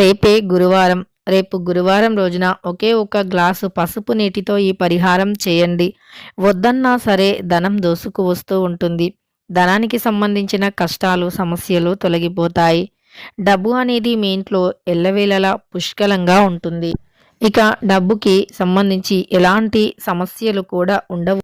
రేపే గురువారం. రేపు గురువారం రోజున ఒకే ఒక గ్లాసు పసుపు నీటితో ఈ పరిహారం చేయండి. వద్దన్నా సరే ధనం దోసుకు వస్తూ ఉంటుంది. ధనానికి సంబంధించిన కష్టాలు సమస్యలు తొలగిపోతాయి. డబ్బు అనేది మీ ఇంట్లో ఎల్లవేళలా పుష్కలంగా ఉంటుంది. ఇక డబ్బుకి సంబంధించి ఎలాంటి సమస్యలు కూడా ఉండవు.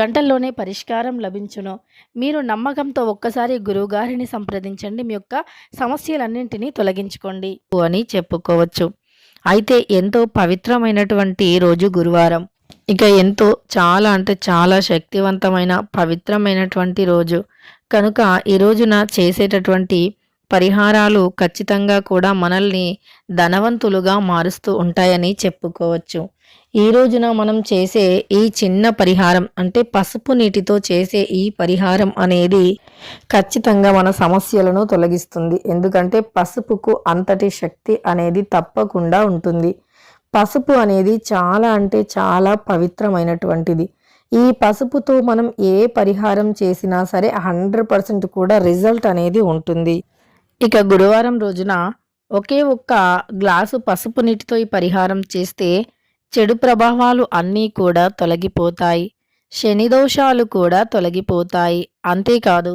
గంటల్లోనే పరిష్కారం లభించును. మీరు నమ్మకంతో ఒక్కసారి గురువుగారిని సంప్రదించండి. మీ యొక్క సమస్యలన్నింటినీ తొలగించుకోండి అని చెప్పుకోవచ్చు. అయితే ఎంతో పవిత్రమైనటువంటి రోజు గురువారం. ఇక ఎంతో చాలా అంటే చాలా శక్తివంతమైన పవిత్రమైనటువంటి రోజు. కనుక ఈ రోజున చేసేటటువంటి పరిహారాలు ఖచ్చితంగా కూడా మనల్ని ధనవంతులుగా మారుస్తూ ఉంటాయని చెప్పుకోవచ్చు. ఈ రోజున మనం చేసే ఈ చిన్న పరిహారం అంటే పసుపు నీటితో చేసే ఈ పరిహారం అనేది ఖచ్చితంగా మన సమస్యలను తొలగిస్తుంది. ఎందుకంటే పసుపుకు అంతటి శక్తి అనేది తప్పకుండా ఉంటుంది. పసుపు అనేది చాలా అంటే చాలా పవిత్రమైనటువంటిది. ఈ పసుపుతో మనం ఏ పరిహారం చేసినా సరే హండ్రెడ్ పర్సెంట్ కూడా రిజల్ట్ అనేది ఉంటుంది. ఇక గురువారం రోజున ఒకే ఒక్క గ్లాసు పసుపు నీటితో ఈ పరిహారం చేస్తే చెడు ప్రభావాలు అన్నీ కూడా తొలగిపోతాయి శని దోషాలు కూడా తొలగిపోతాయి. అంతేకాదు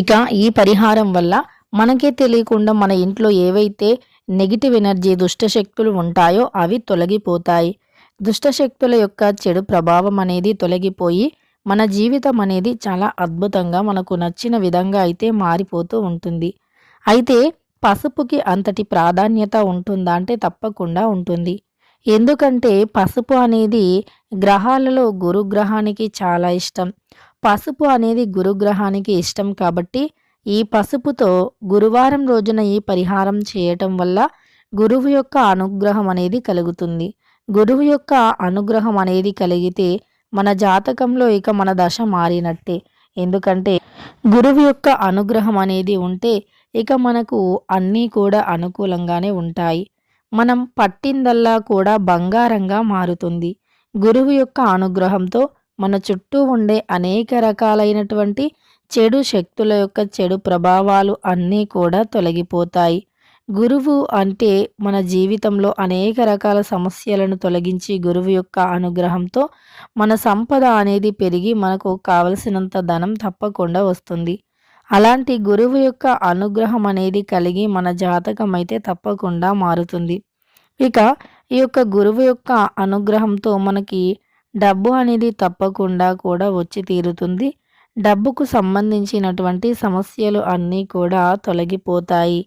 ఇక ఈ పరిహారం వల్ల మనకే తెలియకుండా మన ఇంట్లో ఏవైతే నెగిటివ్ ఎనర్జీ దుష్టశక్తులు ఉంటాయో అవి తొలగిపోతాయి. దుష్టశక్తుల యొక్క చెడు ప్రభావం అనేది తొలగిపోయి మన జీవితం అనేది చాలా అద్భుతంగా మనకు నచ్చిన విధంగా అయితే మారిపోతూ ఉంటుంది. అయితే పసుపుకి అంతటి ప్రాధాన్యత ఉంటుందా అంటే తప్పకుండా ఉంటుంది. ఎందుకంటే పసుపు అనేది గ్రహాలలో గురుగ్రహానికి చాలా ఇష్టం. పసుపు అనేది గురుగ్రహానికి ఇష్టం కాబట్టి ఈ పసుపుతో గురువారం రోజున ఈ పరిహారం చేయటం వల్ల గురువు యొక్క అనుగ్రహం అనేది కలుగుతుంది. గురువు యొక్క అనుగ్రహం అనేది కలిగితే మన జాతకంలో ఇక మన దశ మారినట్టే. ఎందుకంటే గురువు యొక్క అనుగ్రహం అనేది ఉంటే ఇక మనకు అన్నీ కూడా అనుకూలంగానే ఉంటాయి. మనం పట్టిందల్లా కూడా బంగారంగా మారుతుంది. గురువు యొక్క అనుగ్రహంతో మన చుట్టూ ఉండే అనేక రకాలైనటువంటి చెడు శక్తుల యొక్క చెడు ప్రభావాలు అన్నీ కూడా తొలగిపోతాయి. గురువు అంటే మన జీవితంలో అనేక రకాల సమస్యలను తొలగించి గురువు యొక్క అనుగ్రహంతో మన సంపద అనేది పెరిగి మనకు కావలసినంత ధనం తప్పకుండా వస్తుంది. అలాంటి గురువు యొక్క అనుగ్రహం అనేది కలిగి మన జాతకం అయితే తప్పకుండా మారుతుంది. ఇక ఈ యొక్క గురువు యొక్క అనుగ్రహంతో మనకి డబ్బు అనేది తప్పకుండా కూడా వచ్చి తీరుతుంది. డబ్బుకు సంబంధించినటువంటి సమస్యలు అన్నీ కూడా తొలగిపోతాయి.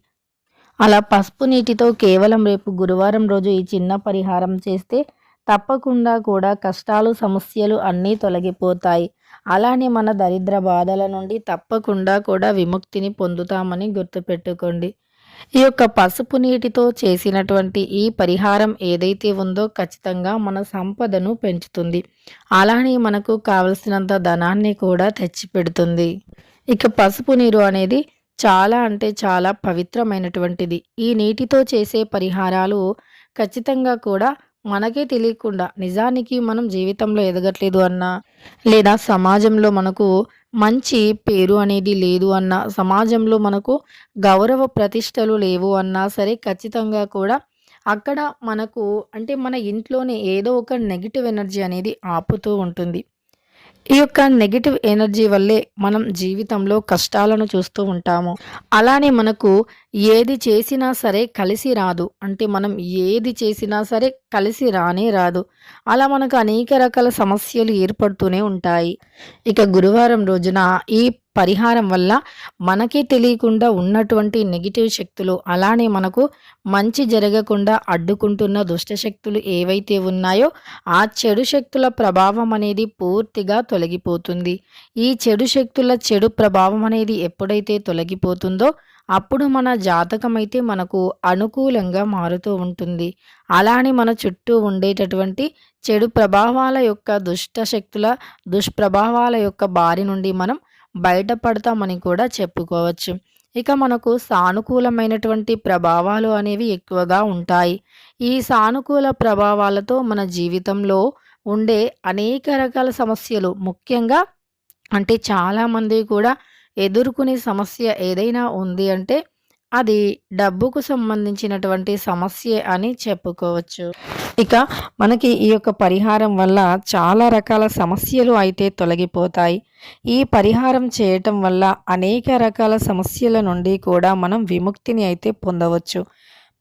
అలా పసుపు నీటితో కేవలం రేపు గురువారం రోజు ఈ చిన్న పరిహారం చేస్తే తప్పకుండా కూడా కష్టాలు సమస్యలు అన్నీ తొలగిపోతాయి. అలానే మన దరిద్ర బాధల నుండి తప్పకుండా కూడా విముక్తిని పొందుతామని గుర్తుపెట్టుకోండి. ఈ యొక్క పసుపు నీటితో చేసినటువంటి ఈ పరిహారం ఏదైతే ఉందో ఖచ్చితంగా మన సంపదను పెంచుతుంది. అలానే మనకు కావలసినంత ధనాన్ని కూడా తెచ్చిపెడుతుంది. ఇక పసుపు నీరు అనేది చాలా అంటే చాలా పవిత్రమైనటువంటిది. ఈ నీటితో చేసే పరిహారాలు ఖచ్చితంగా కూడా మనకే తెలియకుండా నిజానికి మనం జీవితంలో ఎదగట్లేదు అన్నా లేదా సమాజంలో మనకు మంచి పేరు అనేది లేదు అన్నా సమాజంలో మనకు గౌరవ ప్రతిష్టలు లేవు అన్నా సరే ఖచ్చితంగా కూడా అక్కడ మనకు అంటే మన ఇంట్లోనే ఏదో ఒక నెగిటివ్ ఎనర్జీ అనేది ఆపుతూ ఉంటుంది. ఈ యొక్క నెగిటివ్ ఎనర్జీ వల్లే మనం జీవితంలో కష్టాలను చూస్తూ ఉంటాము. అలానే మనకు ఏది చేసినా సరే కలిసి రాదు. అంటే మనం ఏది చేసినా సరే కలిసి రానే రాదు. అలా మనకు అనేక రకాల సమస్యలు ఏర్పడుతూనే ఉంటాయి. ఇక గురువారం రోజున ఈ పరిహారం వల్ల మనకే తెలియకుండా ఉన్నటువంటి నెగిటివ్ శక్తులు అలానే మనకు మంచి జరగకుండా అడ్డుకుంటున్న దుష్టశక్తులు ఏవైతే ఉన్నాయో ఆ చెడు శక్తుల ప్రభావం అనేది పూర్తిగా తొలగిపోతుంది. ఈ చెడు శక్తుల చెడు ప్రభావం అనేది ఎప్పుడైతే తొలగిపోతుందో అప్పుడు మన జాతకం అయితే మనకు అనుకూలంగా మారుతూ ఉంటుంది. అలానే మన చుట్టూ ఉండేటటువంటి చెడు ప్రభావాల యొక్క దుష్ట శక్తుల దుష్ప్రభావాల యొక్క బారి నుండి మనం బయటపడతామని కూడా చెప్పుకోవచ్చు. ఇక మనకు సానుకూలమైనటువంటి ప్రభావాలు అనేవి ఎక్కువగా ఉంటాయి. ఈ సానుకూల ప్రభావాలతో మన జీవితంలో ఉండే అనేక రకాల సమస్యలు ముఖ్యంగా అంటే చాలామంది కూడా ఎదుర్కొనే సమస్య ఏదైనా ఉంది అంటే అది డబ్బుకు సంబంధించినటువంటి సమస్యే అని చెప్పుకోవచ్చు. ఇక మనకి ఈ యొక్క పరిహారం వల్ల చాలా రకాల సమస్యలు అయితే తొలగిపోతాయి. ఈ పరిహారం చేయటం వల్ల అనేక రకాల సమస్యల నుండి కూడా మనం విముక్తిని అయితే పొందవచ్చు.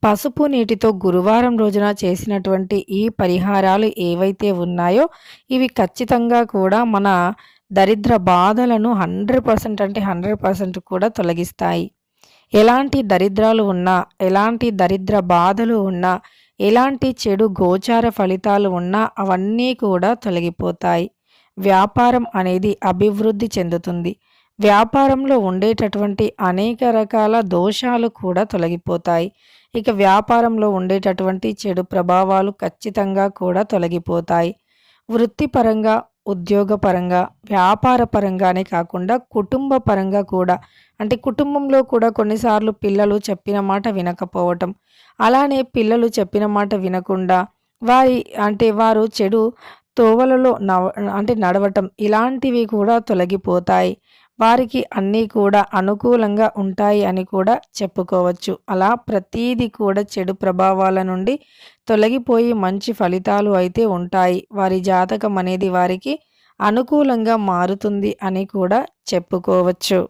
పసుపు నీటితో గురువారం రోజున చేసినటువంటి ఈ పరిహారాలు ఏవైతే ఉన్నాయో ఇవి ఖచ్చితంగా కూడా మన దరిద్ర బాధలను హండ్రెడ్ పర్సెంట్ అంటే హండ్రెడ్ పర్సెంట్ కూడా తొలగిస్తాయి. ఎలాంటి దరిద్రాలు ఉన్నా ఎలాంటి దరిద్ర బాధలు ఉన్నా ఎలాంటి చెడు గోచార ఫలితాలు ఉన్నా అవన్నీ కూడా తొలగిపోతాయి. వ్యాపారం అనేది అభివృద్ధి చెందుతుంది. వ్యాపారంలో ఉండేటటువంటి అనేక రకాల దోషాలు కూడా తొలగిపోతాయి. ఇక వ్యాపారంలో ఉండేటటువంటి చెడు ప్రభావాలు ఖచ్చితంగా కూడా తొలగిపోతాయి. వృత్తిపరంగా ఉద్యోగపరంగా వ్యాపార పరంగానే కాకుండా కుటుంబ పరంగా కూడా. అంటే కుటుంబంలో కూడా కొన్నిసార్లు పిల్లలు చెప్పిన మాట వినకపోవటం. అలానే పిల్లలు చెప్పిన మాట వినకుండా వారి అంటే వారు చెడు తోవలలో నవ అంటే నడవటం ఇలాంటివి కూడా తొలగిపోతాయి. వారికి అన్నీ కూడా అనుకూలంగా ఉంటాయి అని కూడా చెప్పుకోవచ్చు. అలా ప్రతీది కూడా చెడు ప్రభావాల నుండి తొలగిపోయి మంచి ఫలితాలు అయితే ఉంటాయి. వారి జాతకం అనేది వారికి అనుకూలంగా మారుతుంది అని కూడా చెప్పుకోవచ్చు.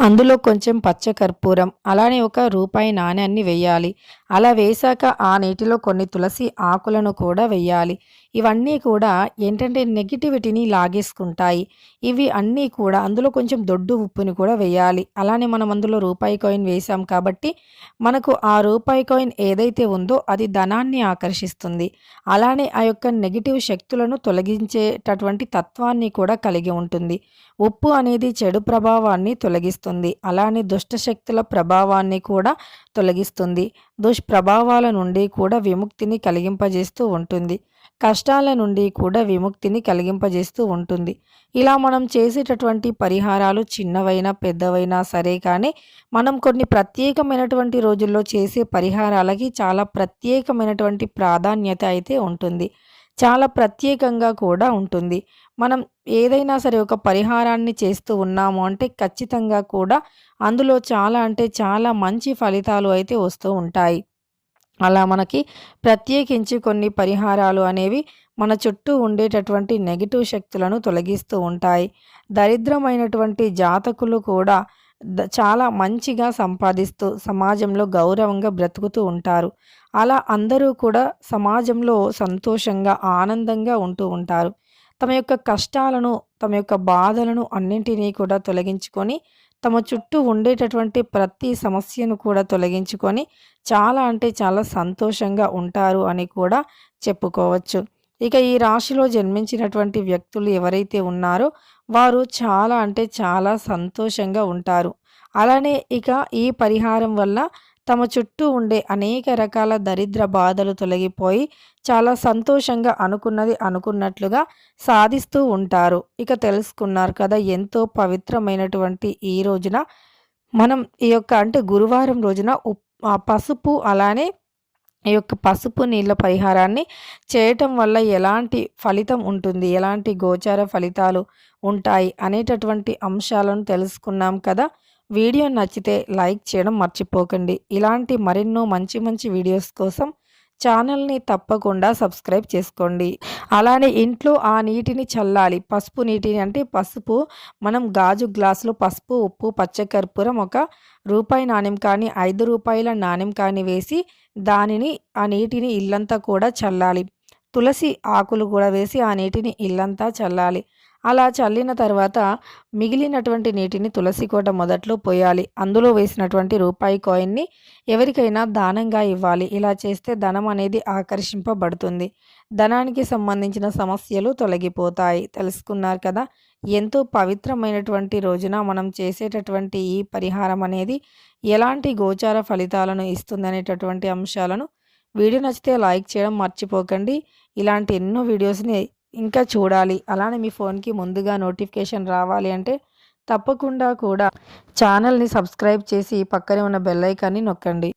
అందులో కొంచెం పచ్చకర్పూరం అలానే ఒక రూపాయి నాణ్యాన్ని వెయ్యాలి. అలా వేశాక ఆ నీటిలో కొన్ని తులసి ఆకులను కూడా వేయాలి ఇవన్నీ కూడా ఏంటంటే నెగిటివిటీని లాగేసుకుంటాయి. ఇవి అన్నీ కూడా అందులో కొంచెం దొడ్డు ఉప్పుని కూడా వేయాలి అలానే మనం అందులో రూపాయి కాయిన్ వేసాం కాబట్టి మనకు ఆ రూపాయి కాయిన్ ఏదైతే ఉందో అది ధనాన్ని ఆకర్షిస్తుంది. అలానే ఆ యొక్క నెగిటివ్ శక్తులను తొలగించేటటువంటి తత్వాన్ని కూడా కలిగి ఉంటుంది. ఉప్పు అనేది చెడు ప్రభావాన్ని తొలగిస్తుంది. అలానే దుష్టశక్తుల ప్రభావాన్ని కూడా తొలగిస్తుంది. దుష్ప్రభావాల నుండి కూడా విముక్తిని కలిగింపజేస్తూ ఉంటుంది. కష్టాల నుండి కూడా విముక్తిని కలిగింపజేస్తూ ఉంటుంది. ఇలా మనం చేసేటటువంటి పరిహారాలు చిన్నవైనా పెద్దవైనా సరే కానీ మనం కొన్ని ప్రత్యేకమైనటువంటి రోజుల్లో చేసే పరిహారాలకి చాలా ప్రత్యేకమైనటువంటి ప్రాధాన్యత అయితే ఉంటుంది. చాలా ప్రత్యేకంగా కూడా ఉంటుంది. మనం ఏదైనా సరే ఒక పరిహారాన్ని చేస్తూ ఉన్నాము అంటే ఖచ్చితంగా కూడా అందులో చాలా అంటే చాలా మంచి ఫలితాలు అయితే వస్తూ ఉంటాయి. అలా మనకి ప్రత్యేకించి కొన్ని పరిహారాలు అనేవి మన చుట్టూ ఉండేటటువంటి నెగిటివ్ శక్తులను తొలగిస్తూ ఉంటాయి. దరిద్రమైనటువంటి జాతకులు కూడా చాలా మంచిగా సంపాదిస్తూ సమాజంలో గౌరవంగా బ్రతుకుతూ ఉంటారు. అలా అందరూ కూడా సమాజంలో సంతోషంగా ఆనందంగా ఉంటూ ఉంటారు. తమ యొక్క కష్టాలను తమ యొక్క బాధలను అన్నింటినీ కూడా తొలగించుకొని తమ చుట్టూ ఉండేటటువంటి ప్రతి సమస్యను కూడా తొలగించుకొని చాలా అంటే చాలా సంతోషంగా ఉంటారు అని కూడా చెప్పుకోవచ్చు. ఇక ఈ రాశిలో జన్మించినటువంటి వ్యక్తులు ఎవరైతే ఉన్నారో వారు చాలా అంటే చాలా సంతోషంగా ఉంటారు. అలానే ఇక ఈ పరిహారం వల్ల తమ చుట్టూ ఉండే అనేక రకాల దరిద్ర బాధలు తొలగిపోయి చాలా సంతోషంగా అనుకున్నది అనుకున్నట్లుగా సాధిస్తూ ఉంటారు. ఇక తెలుసుకున్నారు కదా ఎంతో పవిత్రమైనటువంటి ఈ రోజున మనం ఈ యొక్క అంటే గురువారం రోజున పసుపు అలానే ఈ యొక్క పసుపు నీళ్ళ పరిహారాన్ని చేయటం వల్ల ఎలాంటి ఫలితం ఉంటుంది ఎలాంటి గోచార ఫలితాలు ఉంటాయి అనేటటువంటి అంశాలను తెలుసుకున్నాం కదా. వీడియో నచ్చితే లైక్ చేయడం మర్చిపోకండి. ఇలాంటి మరెన్నో మంచి మంచి వీడియోస్ కోసం ఛానల్ని తప్పకుండా సబ్స్క్రైబ్ చేసుకోండి. అలానే ఇంట్లో ఆ నీటిని చల్లాలి. పసుపు నీటిని అంటే పసుపు మనం గాజు గ్లాసులో పసుపు ఉప్పు పచ్చకర్పూరం ఒక రూపాయి నాణ్యం కానీ ఐదు రూపాయల నాణ్యం కానీ వేసి దానిని ఆ నీటిని ఇల్లంతా కూడా చల్లాలి. తులసి ఆకులు కూడా వేసి ఆ నీటిని ఇల్లంతా చల్లాలి. అలా చల్లిన తర్వాత మిగిలినటువంటి నీటిని తులసి కోట మొదట్లో పోయాలి. అందులో వేసినటువంటి రూపాయి కాయిన్ని ఎవరికైనా దానంగా ఇవ్వాలి. ఇలా చేస్తే ధనం అనేది ఆకర్షింపబడుతుంది. ధనానికి సంబంధించిన సమస్యలు తొలగిపోతాయి. తెలుసుకున్నారు కదా? ఎంతో పవిత్రమైనటువంటి రోజున మనం చేసేటటువంటి ఈ పరిహారం అనేది ఎలాంటి గోచార ఫలితాలను ఇస్తుందనేటటువంటి అంశాలను వీడియో నచ్చితే లైక్ చేయడం మర్చిపోకండి. ఇలాంటి ఎన్నో వీడియోస్ని ఇంకా చూడాలి. అలానే మీ ఫోన్కి ముందుగా నోటిఫికేషన్ రావాలి అంటే తప్పకుండా కూడా ఛానల్ని సబ్స్క్రైబ్ చేసి పక్కనే ఉన్న బెల్ ఐకాన్ని నొక్కండి.